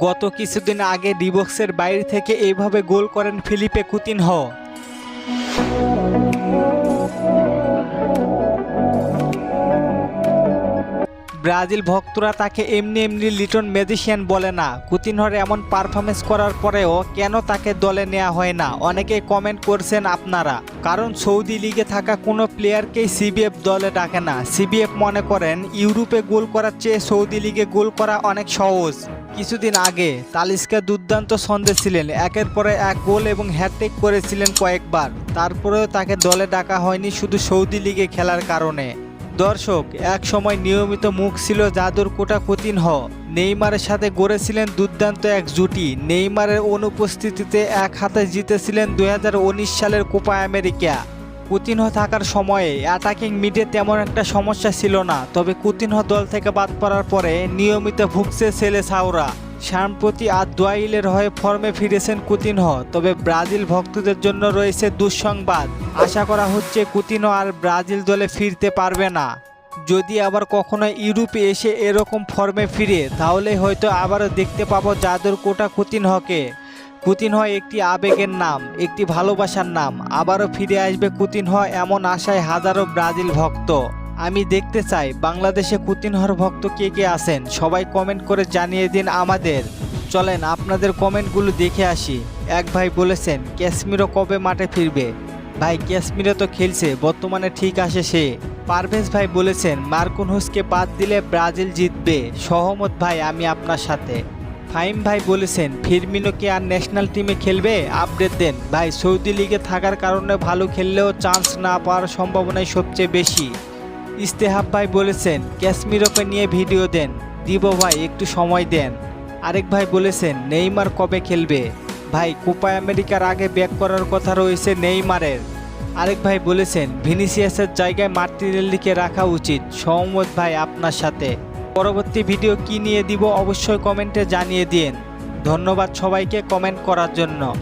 গত কিছুদিন আগে ডিবক্সের বাইরে থেকে এইভাবে গোল করেন ফিলিপে কুতিনহ। ব্রাজিল ভক্তরা তাকে এমনি এমনি লিটন ম্যাজিশিয়ান বলে না। কুতিনহর এমন পারফরমেন্স করার পরেও কেন তাকে দলে নেওয়া হয় না? অনেকে কমেন্ট করছেন আপনারা। কারণ সৌদি লিগে থাকা কোনো প্লেয়ারকেই সিবিএফ দলে ডাকে না। সিবিএফ মনে করেন, ইউরোপে গোল করার চেয়ে সৌদি লিগে গোল করা অনেক সহজ। কিছুদিন আগে তালিস্কা দুর্দান্ত ছন্দে ছিলেন। একের পরে এক গোল এবং হ্যাট্রিক করেছিলেন কয়েকবার। তারপরেও তাকে দলে ডাকা হয়নি শুধু সৌদি লিগে খেলার কারণে। দর্শক, এক সময় নিয়মিত মুখ ছিল জাদুর কোটা কুতিনহ নেইমারের সাথে গড়েছিলেন দুর্দান্ত এক জুটি। নেইমারের অনুপস্থিতিতে এক হাতে জিতেছিলেন দু হাজার উনিশ সালের কোপা আমেরিকা। কুতিনহ থাকার সময়ে অ্যাটাকিং মিডে তেমন একটা সমস্যা ছিল না, তবে কুতিনহ দল থেকে বাদ পড়ার পরে নিয়মিত ভুগছে ছেলে সাউরা সাম্প্রতি আর দোয়াইলের হয়ে ফর্মে ফিরেছেন কুতিনহ তবে ব্রাজিল ভক্তদের জন্য রয়েছে দুঃসংবাদ। আশা করা হচ্ছে কুতিনহ আর ব্রাজিল দলে ফিরতে পারবে না। যদি আবার কখনো ইউরোপে এসে এরকম ফর্মে ফিরে, তাহলে হয়তো আবারও দেখতে পাবো জাদুর কোটা কুতিনহকে কুতিনহ একটি আবেগের নাম, একটি ভালোবাসার নাম। আবারও ফিরে আসবে কুতিনহ এমন আশায় হাজারো ব্রাজিল ভক্ত। আমি দেখতে চাই, বাংলাদেশে কুতিনহর ভক্ত কে কে আছেন? সবাই কমেন্ট করে জানিয়ে দিন আমাদের। চলেন, আপনাদের কমেন্টগুলো দেখে আসি। এক ভাই বলেছেন ক্যাশ্মীরও কবে মাঠে ফিরবে? ভাই ক্যাশ্মীরে তো খেলছে, বর্তমানে ঠিক আসে সে। পারভেজ ভাই বলেছেন, মার্কুন হুসকে বাদ দিলে ব্রাজিল জিতবে। সহমত ভাই, আমি আপনার সাথে। ফাইম ভাই বলেছেন, ফিরমিনো কি আর ন্যাশনাল টিমে খেলবে? আপডেট দেন। ভাই, সৌদি লিগে থাকার কারণে ভালো খেললেও চান্স না পাওয়ার সম্ভাবনাই সবচেয়ে বেশি। ইস্তেহাব ভাই বলেছেন ক্যাশ্মীরকে নিয়ে ভিডিও দেন। দিব ভাই, একটু সময় দেন। আরেক ভাই বলেছেন, নেইমার কবে খেলবে? ভাই, কোপা আমেরিকার আগে ব্যাক করার কথা রয়েছে নেইমারের। আরেক ভাই বলেছেন, ভিনিসিয়াসের জায়গায় মার্টিনেল্লিকে রাখা উচিত। সহমত ভাই আপনার সাথে। পরবর্তী ভিডিও কি নিয়ে দিব অবশ্যই কমেন্টে জানিয়ে দিন। ধন্যবাদ সবাইকে কমেন্ট করার জন্য।